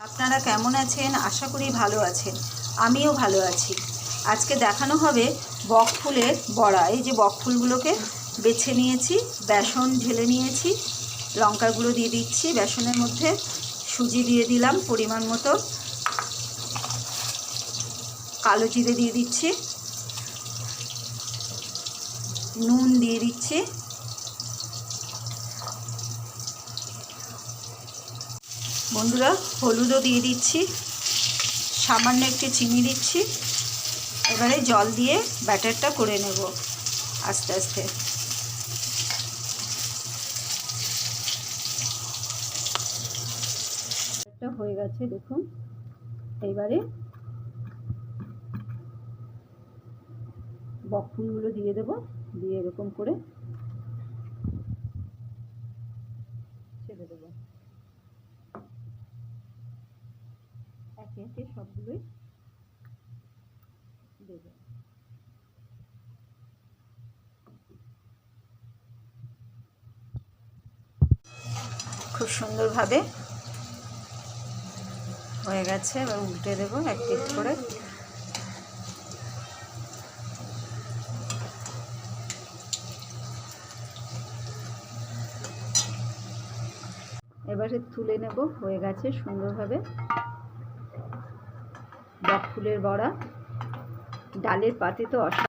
আপনারা কেমন আছেন? আশা করি ভালো আছেন। আমিও ভালো আছি। আজকে দেখানো হবে বক ফুলের বড়া। এই যে বক ফুলগুলোকে বেছে নিয়েছি, বেসন ঢেলে নিয়েছি, লঙ্কার গুঁড়ো দিয়ে দিচ্ছি, বেসনের মধ্যে সুজি দিয়ে দিলাম পরিমাণ মতো। কালো জিরে দিয়ে দিচ্ছি। নুন দিয়ে দিচ্ছি। বন্ধুরা, হলুদও দিয়ে দিচ্ছি। সামান্য একটু চিনি দিচ্ছি। এবারে জল দিয়ে ব্যাটারটা করে নেব আস্তে আস্তে। হয়ে গেছে, দেখুন। এইবারে বকফুলগুলো দিয়ে দেব, দিয়ে এরকম করে ছেড়ে দেবো। একে একে সবগুলোই দেবে। খুব সুন্দরভাবে হয়ে গেছে, এবার উল্টে দেবো এক পিট করে। এবারে তুলে নেব, হয়ে গেছে সুন্দরভাবে। বক ফুলের বড়া। ডালের পাতে তো অসা